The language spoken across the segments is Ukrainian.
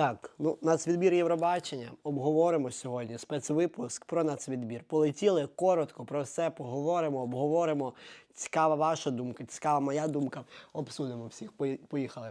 Так, ну нацвідбір Євробачення обговоримо сьогодні. Спецвипуск про нацвідбір. Полетіли коротко про все поговоримо, обговоримо. Цікава ваша думка, цікава моя думка. Обсудимо всіх. Пої- Поїхали.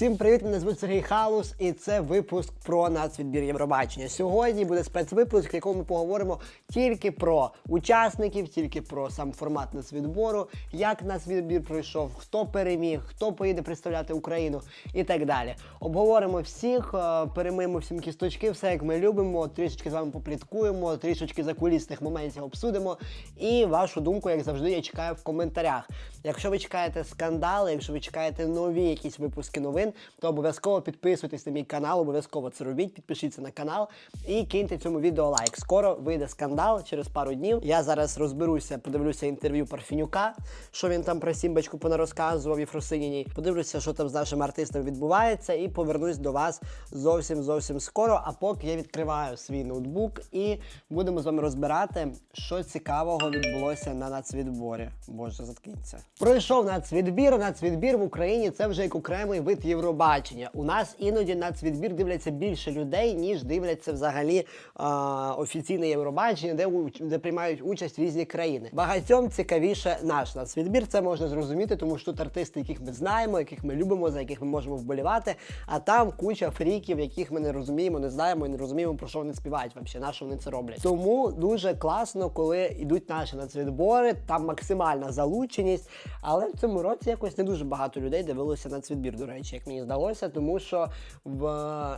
Всім привіт! Мене звуть Сергій Халус, і це випуск про нацвідбір Євробачення. Сьогодні буде спецвипуск, в якому ми поговоримо тільки про учасників, тільки про сам формат нацвідбору, як нацвідбір пройшов, хто переміг, хто поїде представляти Україну і так далі. Обговоримо всіх, е, перемиємо всім кісточки, все як ми любимо. Трішечки з вами попліткуємо, трішечки закулісних моментів обсудимо. І вашу думку, як завжди, я чекаю в коментарях. Якщо ви чекаєте скандали, якщо ви чекаєте нові якісь випуски новин, то обов'язково підписуйтесь на мій канал, обов'язково це робіть, підпишіться на канал і киньте цьому відео лайк. Скоро вийде скандал через пару днів. Я зараз розберуся, подивлюся інтерв'ю Парфінюка, що він там про Сімбочку понарозказував і Фросиніній. Подивлюся, що там з нашим артистом відбувається, і повернусь до вас зовсім зовсім скоро. А поки я відкриваю свій ноутбук і будемо з вами розбирати, що цікавого відбулося на нацвідборі. Боже, заткніться. Пройшов нацвідбір. Нацвідбір в Україні це вже як окремий вид Євробачення. У нас іноді нацвідбір дивляться більше людей, ніж дивляться взагалі а, офіційне Євробачення, де, де приймають участь різні країни. Багатьом цікавіше наш нацвідбір. Це можна зрозуміти, тому що тут артисти, яких ми знаємо, яких ми любимо, за яких ми можемо вболівати. А там куча фріків, яких ми не розуміємо, не знаємо і не розуміємо, про що вони співають взагалі, на що вони це роблять. Тому дуже класно, коли йдуть наші нацвідбори, там максимальна залученість. Але в цьому році якось не дуже багато людей дивилося на цвідбір, до речі, як мені здалося, тому що в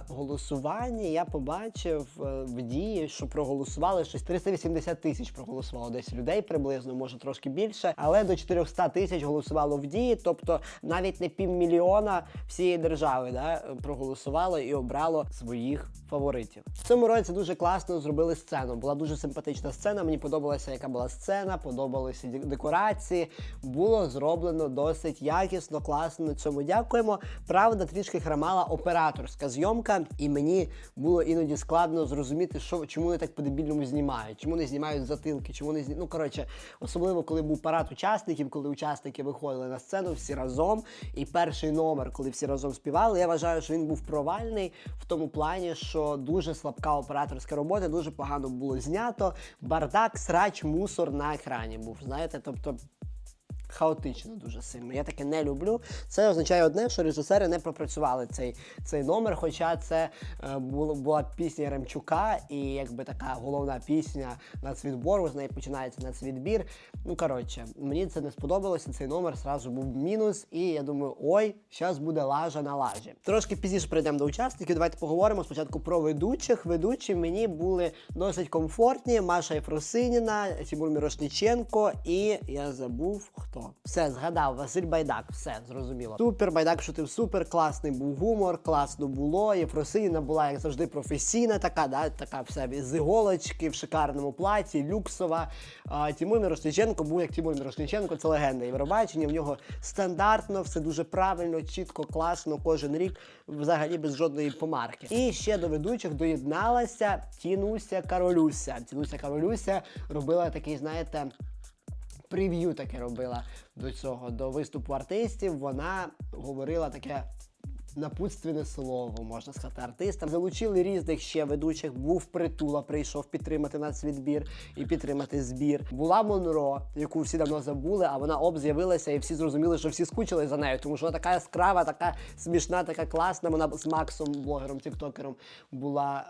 голосуванні я побачив е, в дії, що проголосували щось 380 тисяч проголосувало десь людей приблизно, може трошки більше, але до 400 тисяч голосувало в дії, тобто навіть не півмільйона всієї держави да, проголосувало і обрало своїх фаворитів. В цьому році дуже класно зробили сцену. Була дуже симпатична сцена. Мені подобалася, яка була сцена, подобалися декорації. Було зроблено досить якісно, класно. Цьому дякуємо. Правда, трішки хромала операторська зйомка, і мені було іноді складно зрозуміти, що чому вони так по-дебільному знімають, чому не знімають затилки, чому не зні... Ну коротше, особливо коли був парад учасників, коли учасники виходили на сцену всі разом. І перший номер, коли всі разом співали, я вважаю, що він був провальний в тому плані, що дуже слабка операторська робота, дуже погано було знято. Бардак, срач, мусор на екрані був. Знаєте, тобто. Хаотично дуже сильно. Я таке не люблю. Це означає одне, що режисери не пропрацювали цей, цей номер. Хоча це е, було, була пісня Ремчука, і якби така головна пісня нацвідбору, з неї починається нацвідбір. Ну коротше, мені це не сподобалося. Цей номер зразу був мінус, і я думаю, ой, зараз буде лажа на лажі. Трошки пізніше перейдемо до учасників. Давайте поговоримо спочатку про ведучих. Ведучі мені були досить комфортні. Маша Єфросиніна, Тимур Мірошниченко і я забув хто. Все, згадав, Василь Байдак, все зрозуміло. Супер, Байдак шутив супер, класний був гумор, класно було. Єфросиніна була, як завжди, професійна, така, да, така вся з іголочки в шикарному платі, люксова. А, Тимур Мірошниченко був як Тимур Мірошниченко, це легенда Євробачення. В нього стандартно, все дуже правильно, чітко, класно, кожен рік, взагалі без жодної помарки. І ще до ведучих доєдналася Тінуся Каролюся. Тінуся Каролюся робила такий, знаєте прев'ю таке робила до цього, до виступу артистів. Вона говорила таке. Напутственне слово, можна сказати, артистам. Залучили різних ще ведучих. Був притула, прийшов підтримати нацвідбір і підтримати збір. Була Монро, яку всі давно забули, а вона об з'явилася, і всі зрозуміли, що всі скучили за нею, тому що вона така яскрава, така смішна, така класна. Вона з Максом, блогером, тіктокером, була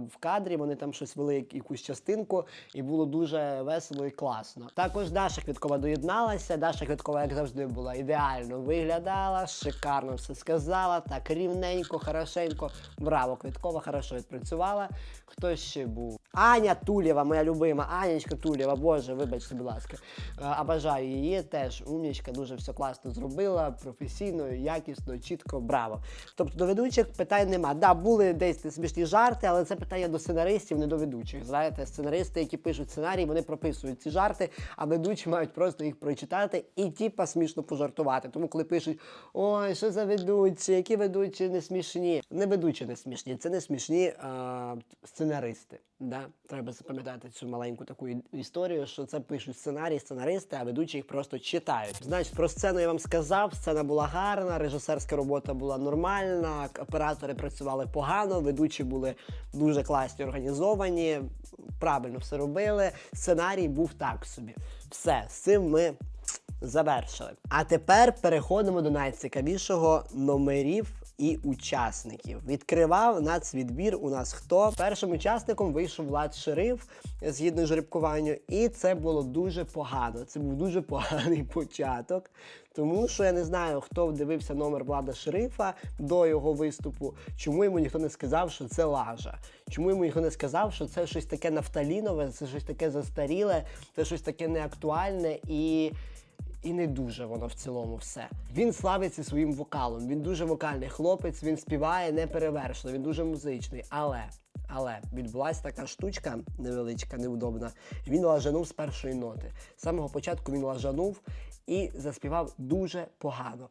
е, в кадрі. Вони там щось вели якусь частинку, і було дуже весело і класно. Також Даша Квіткова доєдналася. Даша Квіткова, як завжди, була ідеально виглядала, шикарно все сказала. Так рівненько, хорошенько. Браво, Квіткова хорошо відпрацювала. Хто ще був? Аня Тулєва, моя любима, Анечка Тулєва, боже, вибачте, будь ласка. Е, Обажаю її теж. Умнічка, дуже все класно зробила, професійно, якісно, чітко, браво. Тобто до ведучих питань нема. Да, були десь смішні жарти, але це питання до сценаристів, не до ведучих. Знаєте, сценаристи, які пишуть сценарій, вони прописують ці жарти, а ведучі мають просто їх прочитати і типа смішно пожартувати. Тому коли пишуть, ой, що за ведучі, які ведучі не смішні. Не ведучі не смішні, це не смішні а, сценаристи. Да? Треба запам'ятати цю маленьку таку історію, що це пишуть сценарій, сценаристи, а ведучі їх просто читають. Значить, про сцену я вам сказав. Сцена була гарна, режисерська робота була нормальна, оператори працювали погано, ведучі були дуже класні, організовані, правильно все робили. Сценарій був так собі. Все, з цим ми завершили. А тепер переходимо до найцікавішого номерів і учасників. Відкривав нацвідбір у нас хто? Першим учасником вийшов Влад Шериф згідно жеребкуванню, і це було дуже погано. Це був дуже поганий початок. Тому що я не знаю, хто дивився номер Влада Шерифа до його виступу, чому йому ніхто не сказав, що це лажа. Чому йому ніхто не сказав, що це щось таке нафталінове, це щось таке застаріле, це щось таке неактуальне і. І не дуже воно в цілому все. Він славиться своїм вокалом. Він дуже вокальний хлопець, він співає неперевершено, він дуже музичний. Але, але відбулася така штучка невеличка, неудобна. Він лажанув з першої ноти. З самого початку він лажанув і заспівав дуже погано.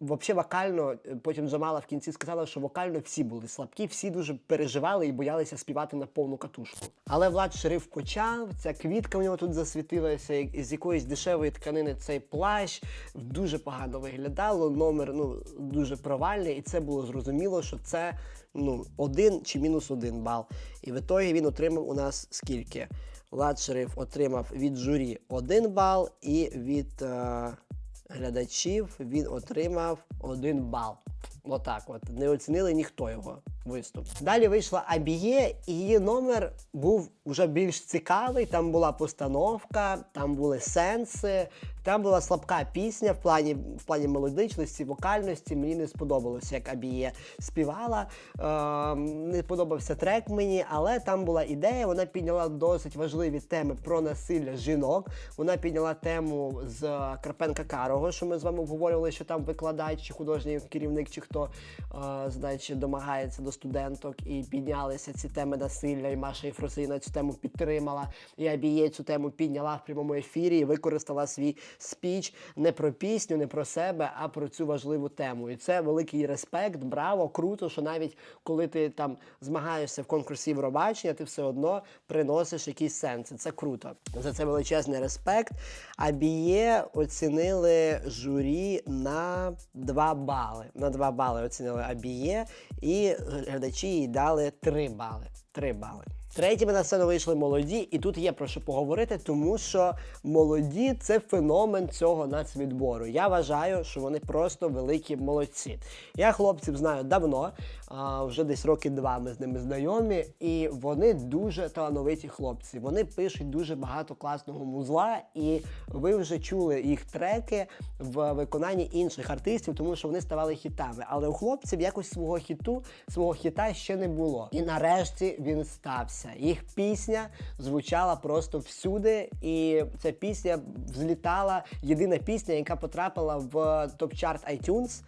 Взагалі, вокально, потім Джамала в кінці сказала, що вокально всі були слабкі, всі дуже переживали і боялися співати на повну катушку. Але Влад Шериф почав, ця квітка в нього тут засвітилася, з якоїсь дешевої тканини цей плащ дуже погано виглядало. Номер ну дуже провальний, і це було зрозуміло, що це ну один чи мінус один бал. І в ітогі він отримав у нас скільки? Влад Шериф отримав від журі один бал, і від е, глядачів він отримав один бал. Отак, от не оцінили ніхто його виступ. Далі вийшла Абіє, і її номер був вже більш цікавий. Там була постановка, там були сенси, там була слабка пісня в плані в плані мелодичності, вокальності. Мені не сподобалося, як Абіє співала. Е, не подобався трек мені, але там була ідея. Вона підняла досить важливі теми про насилля жінок. Вона підняла тему з Карпенка Карого, що ми з вами обговорювали, що там викладач чи художній керівник, чи хто е, значить, домагається до студенток, і піднялися ці теми насилля. І Маша Єфросина цю тему підтримала. І Абіє цю тему підняла в прямому ефірі і використала свій спіч не про пісню, не про себе, а про цю важливу тему. І це великий респект, браво, круто, що навіть коли ти там змагаєшся в конкурсі Євробачення, ти все одно приносиш якісь сенси. Це круто. За це величезний респект. А біє оцінили журі на 2 бали. На 2 бали оцінили Абіє, і глядачі їй дали 3 бали. 3 бали. Третіми на сцену вийшли молоді, і тут є про що поговорити, тому що молоді це феномен цього нацвідбору. Я вважаю, що вони просто великі молодці. Я хлопців знаю давно, а, вже десь роки два ми з ними знайомі, і вони дуже талановиті хлопці. Вони пишуть дуже багато класного музла, і ви вже чули їх треки в виконанні інших артистів, тому що вони ставали хітами. Але у хлопців якось свого хіту, свого хіта ще не було. І нарешті він стався. Їх пісня звучала просто всюди, і ця пісня взлітала. Єдина пісня, яка потрапила в топ-чарт iTunes.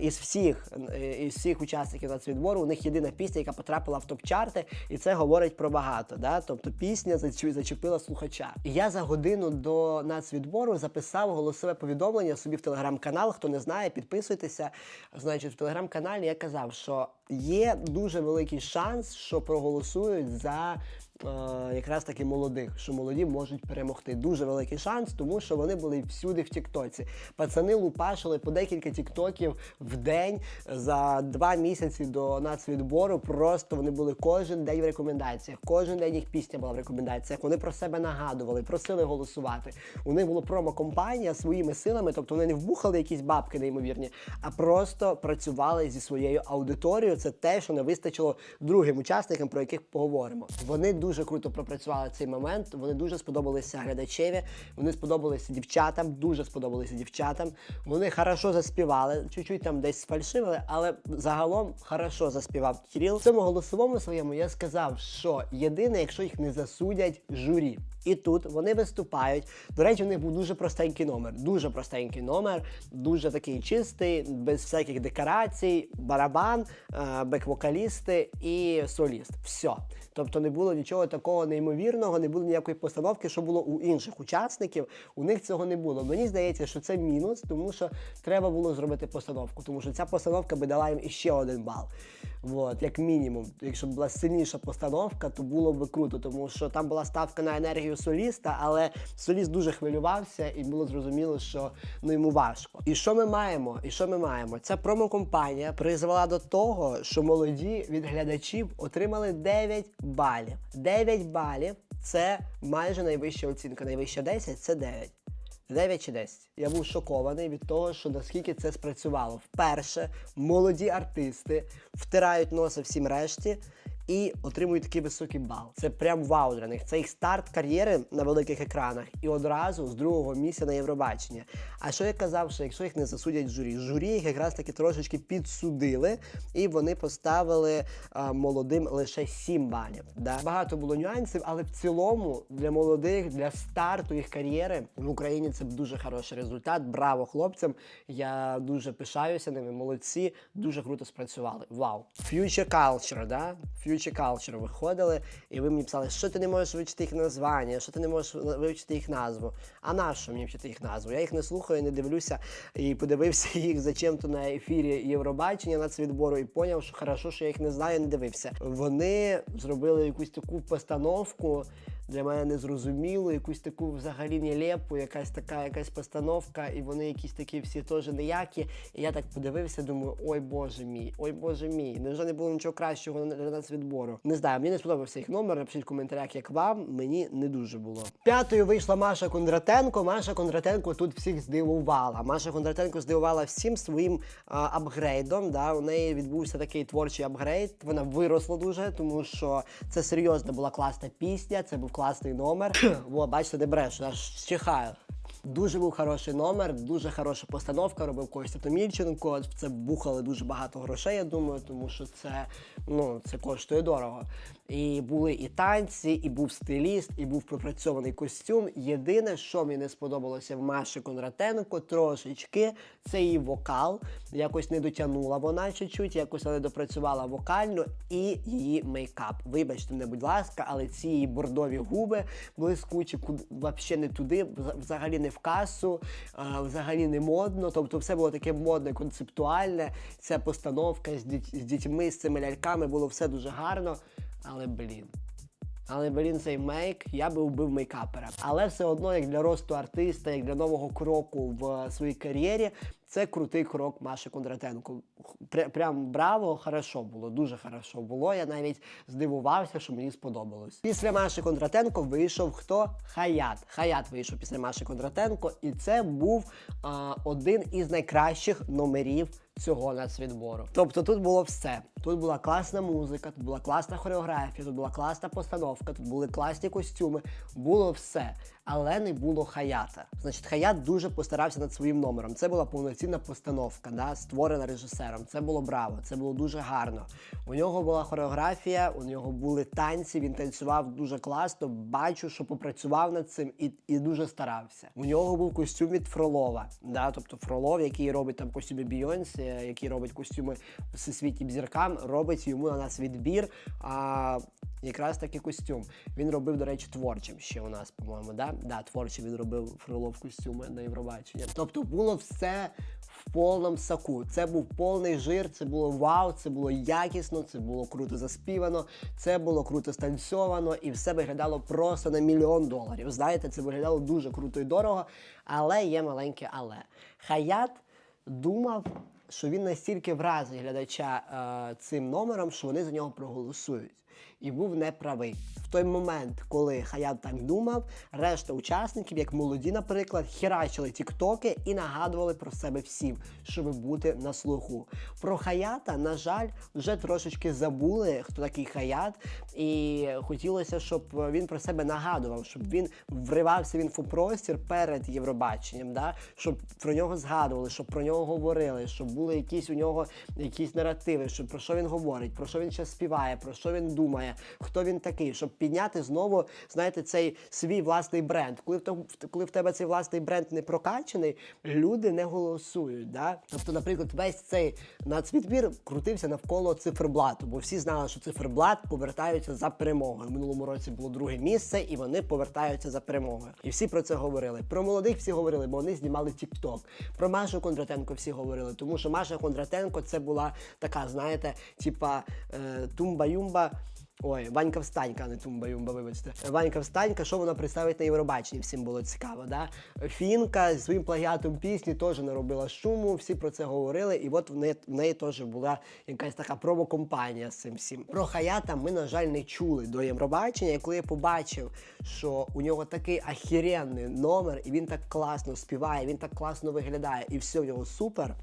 Із всіх е, із всіх учасників нацвідбору у них єдина пісня, яка потрапила в топ-чарти, і це говорить про багато. Да? Тобто пісня зачепила слухача. І я за годину до нацвідбору записав голосове повідомлення собі в телеграм-канал. Хто не знає, підписуйтеся. Значить, в телеграм-каналі я казав, що є дуже великий шанс, що проголосують за. Е, Якраз таки молодих, що молоді можуть перемогти. Дуже великий шанс, тому що вони були всюди в Тіктоці. Пацани лупашили по декілька тіктоків в день за два місяці до нацвідбору. Просто вони були кожен день в рекомендаціях. Кожен день їх пісня була в рекомендаціях. Вони про себе нагадували, просили голосувати. У них була промо-компанія своїми силами, тобто вони не вбухали якісь бабки неймовірні, а просто працювали зі своєю аудиторією. Це те, що не вистачило другим учасникам, про яких поговоримо. Вони дуже круто пропрацювали цей момент. Вони дуже сподобалися глядачеві. Вони сподобалися дівчатам, дуже сподобалися дівчатам. Вони хорошо заспівали, чуть-чуть там десь сфальшивили, але загалом хорошо заспівав Кіріл. В цьому голосовому своєму я сказав, що єдине, якщо їх не засудять журі. І тут вони виступають. До речі, у них був дуже простенький номер. Дуже простенький номер, дуже такий чистий, без всяких декорацій, барабан, е, бек-вокалісти і соліст. Все. Тобто не було нічого такого неймовірного, не було ніякої постановки, що було у інших учасників. У них цього не було. Мені здається, що це мінус, тому що треба було зробити постановку, тому що ця постановка би дала їм іще один бал. От, як мінімум. Якщо б була сильніша постановка, то було б круто, тому що там була ставка на енергію соліста, але соліст дуже хвилювався, і було зрозуміло, що ну йому важко. І що ми маємо? І що ми маємо? Ця промокомпанія призвела до того, що молоді від глядачів отримали 9 балів. 9 балів це майже найвища оцінка. Найвища 10 це 9. 9 чи 10. Я був шокований від того, що наскільки це спрацювало. Вперше молоді артисти втирають носа всім решті і отримують такий високий бал. Це прям вау для них. Це їх старт кар'єри на великих екранах і одразу з другого місця на Євробачення. А що я казав, що якщо їх не засудять журі, журі їх якраз таки трошечки підсудили, і вони поставили а, молодим лише 7 балів. Да? Багато було нюансів, але в цілому для молодих, для старту їх кар'єри в Україні це дуже хороший результат. Браво хлопцям! Я дуже пишаюся ними. Молодці, дуже круто спрацювали. Вау! Future Culture, да? Future Culture виходили, і ви мені писали, що ти не можеш вивчити їх названня, що ти не можеш вивчити їх назву. А на що мені вчити їх назву? Я їх не слухаю, не дивлюся і подивився їх зачем-то на ефірі Євробачення нацвідбору і поняв, що хорошо, що я їх не знаю, не дивився. Вони зробили якусь таку постановку. Для мене незрозуміло, якусь таку взагалі нелепу, якась така якась постановка, і вони якісь такі всі теж ніякі. І я так подивився, думаю, ой Боже мій, ой Боже мій. Невже не було нічого кращого для нас відбору? Не знаю, мені не сподобався їх номер. Напишіть в коментарях, як вам. Мені не дуже було. П'ятою вийшла Маша Кондратенко. Маша Кондратенко тут всіх здивувала. Маша Кондратенко здивувала всім своїм а, апгрейдом. Да? У неї відбувся такий творчий апгрейд. Вона виросла дуже, тому що це серйозно була класна пісня. Це був класний номер. Во, бачите, де бреш, аж чихаю. Дуже був хороший номер, дуже хороша постановка. Робив Костя Томільченко. Це бухали дуже багато грошей, я думаю, тому що це ну це коштує дорого. І були і танці, і був стиліст, і був пропрацьований костюм. Єдине, що мені не сподобалося в Маші Конратенко, трошечки, це її вокал. Якось не дотягнула вона чуть-чуть, якось вона не допрацювала вокально і її мейкап. Вибачте мене, будь ласка, але ці її бордові губи блискучі, взагалі не туди, взагалі не в касу, взагалі не модно. Тобто все було таке модне, концептуальне. Ця постановка з дітьми, з цими ляльками було все дуже гарно. Але блін. Але блін, цей мейк, я би вбив мейкапера. Але все одно, як для росту артиста, як для нового кроку в своїй кар'єрі, це крутий крок Маші Кондратенко. Пря- Прям браво, хорошо було, дуже хорошо було. Я навіть здивувався, що мені сподобалось. Після Маші Кондратенко вийшов хто? Хаят. Хаят вийшов після Маші Кондратенко, і це був а, один із найкращих номерів цього нацвідбору. Тобто тут було все. Тут була класна музика, тут була класна хореографія, тут була класна постановка, тут були класні костюми, було все. Але не було хаята. Значить, хаят дуже постарався над своїм номером. Це була повноцінна постановка, да, створена режисером. Це було браво, це було дуже гарно. У нього була хореографія, у нього були танці. Він танцював дуже класно. Бачу, що попрацював над цим і, і дуже старався. У нього був костюм від Фролова. Да, тобто Фролов, який робить там костюми Бійонсі, який робить костюми всесвітнім зіркам, робить йому на нас відбір. А якраз такий костюм. Він робив, до речі, творчим ще у нас, по-моєму, да? Да, творчим він робив Фролов костюми на Євробачення. Тобто було все в повному соку. Це був повний жир, це було вау, це було якісно, це було круто заспівано, це було круто станцьовано, і все виглядало просто на мільйон доларів. Знаєте, це виглядало дуже круто і дорого, але є маленьке але. Хаят думав, що він настільки вразить глядача е, цим номером, що вони за нього проголосують. І був неправий. В той момент, коли Хаят так думав, решта учасників, як молоді, наприклад, херачили тіктоки і нагадували про себе всім, щоб бути на слуху. Про Хаята, на жаль, вже трошечки забули, хто такий Хаят, і хотілося, щоб він про себе нагадував, щоб він вривався в інфопростір перед Євробаченням, да? щоб про нього згадували, щоб про нього говорили, щоб були якісь у нього якісь наративи, щоб про що він говорить, про що він ще співає, про що він думає. Думає, хто він такий, щоб підняти знову, знаєте, цей свій власний бренд. Коли в коли в тебе цей власний бренд не прокачаний, люди не голосують. Да? Тобто, наприклад, весь цей нацвідбір крутився навколо циферблату, бо всі знали, що циферблат повертаються за перемогою. В минулому році було друге місце, і вони повертаються за перемогою. І всі про це говорили. Про молодих всі говорили, бо вони знімали TikTok. Про Машу Кондратенко всі говорили, тому що Маша Кондратенко це була така, знаєте, типа е, тумба-юмба. Ой, Ванька Встанька, не Тумба Юмба, вибачте. Ванька Встанька, що вона представить на Євробаченні, всім було цікаво. Да? Фінка зі своїм плагіатом пісні теж не робила шуму, всі про це говорили, і от в неї, в неї теж була якась така промо-компанія з цим всім. Про Хаята ми, на жаль, не чули до Євробачення. І коли я побачив, що у нього такий ахіренний номер, і він так класно співає, він так класно виглядає, і все в нього супер,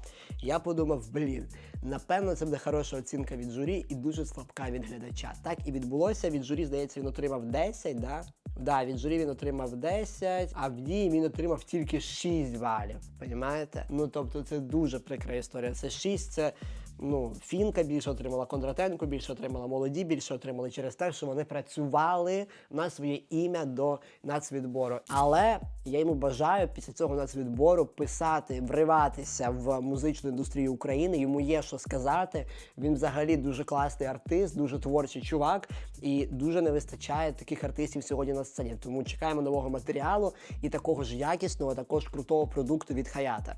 я подумав, блін, напевно, це буде хороша оцінка від журі і дуже слабка від глядача. Так відбулося. Від журі, здається, він отримав 10, да? Да, від журі він отримав 10, а в дії він отримав тільки 6 балів. Понімаєте? Ну тобто це дуже прикра історія. Це 6, це ну, Фінка більше отримала, Кондратенко більше отримала, молоді більше отримали через те, що вони працювали на своє ім'я до нацвідбору. Але я йому бажаю після цього нацвідбору писати, вриватися в музичну індустрію України. Йому є що сказати. Він взагалі дуже класний артист, дуже творчий чувак, і дуже не вистачає таких артистів сьогодні на сцені. Тому чекаємо нового матеріалу і такого ж якісного, також крутого продукту від Хаята.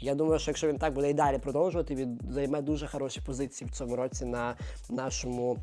Я думаю, що якщо він так буде і далі продовжувати, він займе дуже хороші позиції в цьому році на нашому.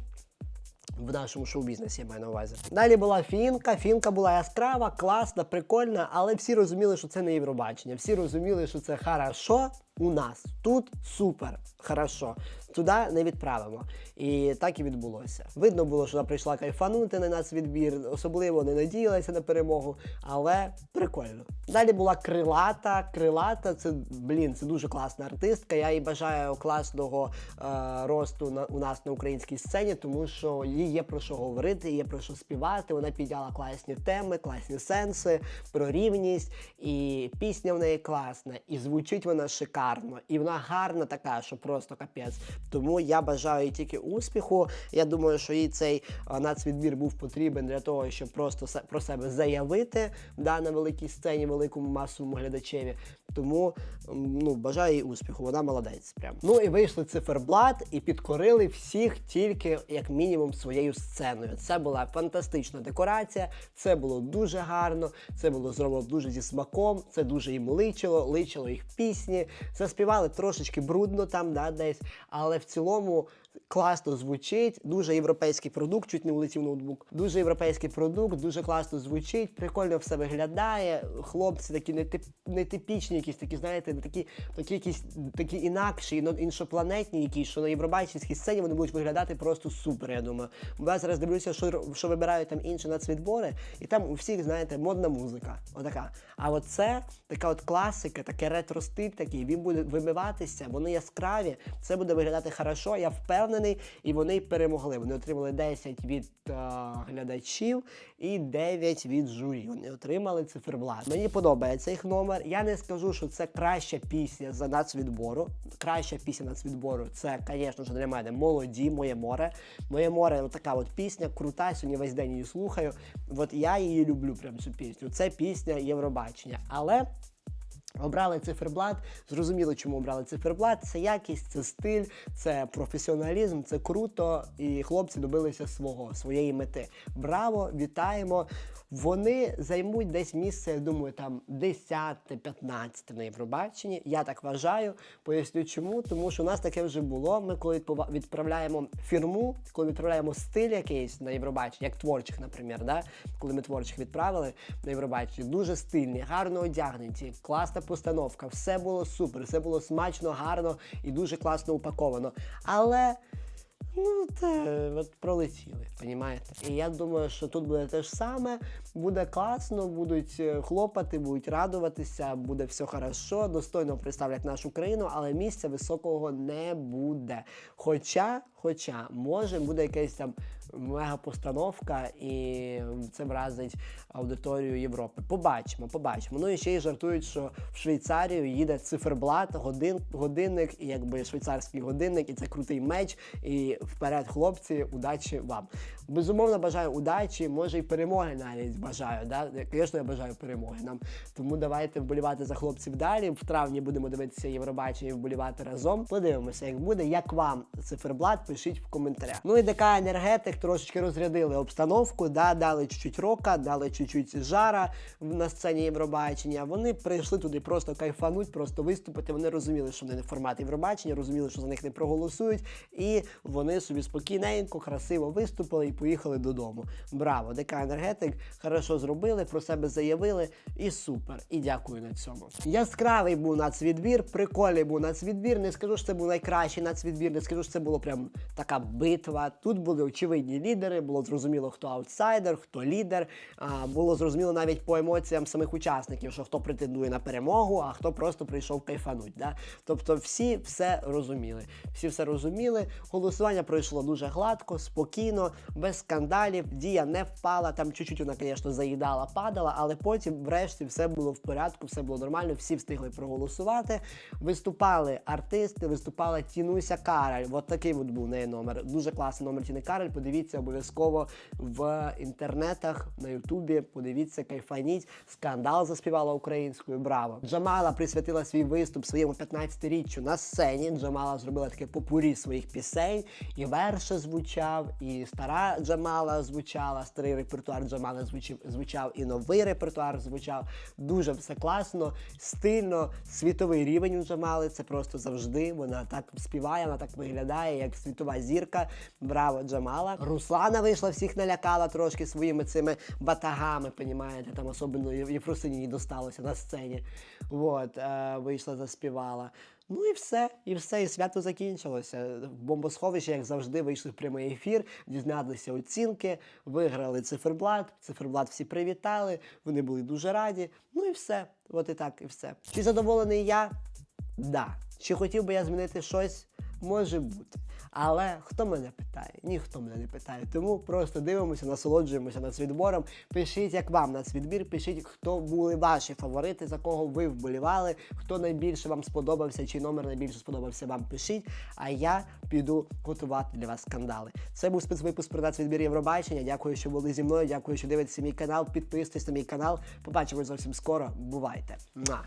В нашому шоу-бізнесі я маю на увазі. Далі була фінка. Фінка була яскрава, класна, прикольна, але всі розуміли, що це не Євробачення. Всі розуміли, що це хорошо у нас. Тут супер, хорошо. Туди не відправимо. І так і відбулося. Видно було, що вона прийшла кайфанути на нас відбір, особливо не надіялася на перемогу, але прикольно. Далі була крилата. Крилата це блін, це дуже класна артистка. Я їй бажаю класного е, росту на у нас на українській сцені, тому що їй є про що говорити, є про що співати. Вона підняла класні теми, класні сенси, про рівність, і пісня в неї класна, і звучить вона шикарно, і вона гарна така, що просто капець. Тому я бажаю їй тільки успіху. Я думаю, що їй цей нацвідбір був потрібен для того, щоб просто про себе заявити да, на великій сцені, великому масовому глядачеві. Тому ну, бажаю їй успіху, вона молодець. Прям. Ну і вийшли циферблат і підкорили всіх тільки як мінімум своєю сценою. Це була фантастична декорація, це було дуже гарно, це було зроблено дуже зі смаком, це дуже їм личило, личило їх пісні. Заспівали трошечки брудно там, да, десь, але в цілому. Класно звучить, дуже європейський продукт, чуть не улетів ноутбук. Дуже європейський продукт, дуже класно звучить, прикольно все виглядає. Хлопці такі нетип, нетипічні, якісь такі, знаєте, такі, такі якісь такі інакші, іншопланетні, якісь, що на євробачівській сцені вони будуть виглядати просто супер. Я думаю. Я зараз дивлюся, що, що вибирають там інші нацвідбори, і там у всіх, знаєте, модна музика. Отака. А от це така от класика, таке ретро-стиль такий, він буде вибиватися, вони яскраві, це буде виглядати хорошо, я впевнений, і вони перемогли. Вони отримали 10 від е, глядачів і 9 від журі. Вони отримали циферблат. Мені подобається їх номер. Я не скажу, що це краща пісня за нацвідбору. Краща пісня нацвідбору це, звісно ж, для мене молоді, моє море. Моє море така от пісня, крута. Сьогодні весь день її слухаю. От я її люблю, прям цю пісню. Це пісня Євробачення. Але Обрали циферблат, зрозуміло, чому обрали циферблат. Це якість, це стиль, це професіоналізм, це круто. І хлопці добилися свого, своєї мети. Браво, вітаємо! Вони займуть десь місце, я думаю, там 10-15 на Євробаченні. Я так вважаю. Поясню чому. Тому що у нас таке вже було. Ми коли відправляємо фірму, коли відправляємо стиль якийсь на Євробачення, як творчих, наприклад, да? коли ми творчих відправили на Євробачення, дуже стильні, гарно одягнуті, класна постановка, все було супер, все було смачно, гарно і дуже класно упаковано. Але. Ну, те, от пролетіли, понімаєте? І я думаю, що тут буде те ж саме, буде класно, будуть е, хлопати, будуть радуватися, буде все хорошо, достойно представлять нашу країну, але місця високого не буде. Хоча, хоча, може, буде якесь там мега постановка, і це вразить аудиторію Європи. Побачимо, побачимо. Ну і ще й жартують, що в Швейцарію їде циферблат, годин, годинник, і якби швейцарський годинник, і це крутий меч. І вперед, хлопці, удачі вам. Безумовно, бажаю удачі, може і перемоги навіть бажаю. Да? Звісно, я бажаю перемоги нам. Тому давайте вболівати за хлопців далі. В травні будемо дивитися Євробачення і вболівати разом. Подивимося, як буде. Як вам циферблат, пишіть в коментарях. Ну і ДК енергетик трошечки розрядили обстановку, да, дали чуть-чуть рока, дали чуть-чуть жара на сцені Євробачення. Вони прийшли туди просто кайфануть, просто виступити. Вони розуміли, що вони не формат Євробачення, розуміли, що за них не проголосують, і вони собі спокійненько, красиво виступили і поїхали додому. Браво! ДК енергетик хорошо зробили, про себе заявили, і супер. І дякую на цьому. Яскравий був нацвідбір, прикольний був нацвідбір. Не скажу, що це був найкращий нацвідбір, не скажу, що це було прям така битва. Тут були очевидні лідери, було зрозуміло, хто аутсайдер, хто лідер. Було зрозуміло навіть по емоціям самих учасників, що хто претендує на перемогу, а хто просто прийшов кайфануть. Да? Тобто всі все розуміли. Всі все розуміли. Голосування пройшло дуже гладко, спокійно, без скандалів. Дія не впала. Там чуть-чуть вона, звісно, заїдала, падала, але потім, врешті, все було в порядку, все було нормально, всі встигли проголосувати. Виступали артисти, виступала Тінуся Кароль. От такий от був неї номер. Дуже класний номер Тіни Кароль. Подивіться обов'язково в інтернетах на Ютубі. Подивіться, кайфаніть. Скандал заспівала українською. Браво! Джамала присвятила свій виступ своєму 15-річчю на сцені. Джамала зробила таке попурі своїх пісень. І верше звучав, і стара Джамала звучала, старий репертуар Джамали звучав, звучав, і новий репертуар звучав. Дуже все класно, стильно, світовий рівень у Джамали. Це просто завжди. Вона так співає, вона так виглядає, як світова зірка. Браво, Джамала. Руслана вийшла, всіх налякала трошки своїми цими батагами, понімаєте, там особливо Єфросині досталося на сцені. От, е, вийшла, заспівала. Ну і все, і все, і свято закінчилося. В бомбосховищі, як завжди, вийшли в прямий ефір, дізналися оцінки, виграли циферблат. Циферблат всі привітали, вони були дуже раді. Ну і все. От і так, і все. Чи задоволений я? Да. Чи хотів би я змінити щось? Може бути. Але хто мене питає? Ніхто мене не питає. Тому просто дивимося, насолоджуємося нацвідбором. Пишіть, як вам нацвідбір, пишіть, хто були ваші фаворити, за кого ви вболівали, хто найбільше вам сподобався, чи номер найбільше сподобався вам. Пишіть. А я піду готувати для вас скандали. Це був спецвипуск про нацвідбір Євробачення. Дякую, що були зі мною. Дякую, що дивитеся мій канал. Підписуйтесь на мій канал. Побачимось зовсім скоро. Бувайте. Муа.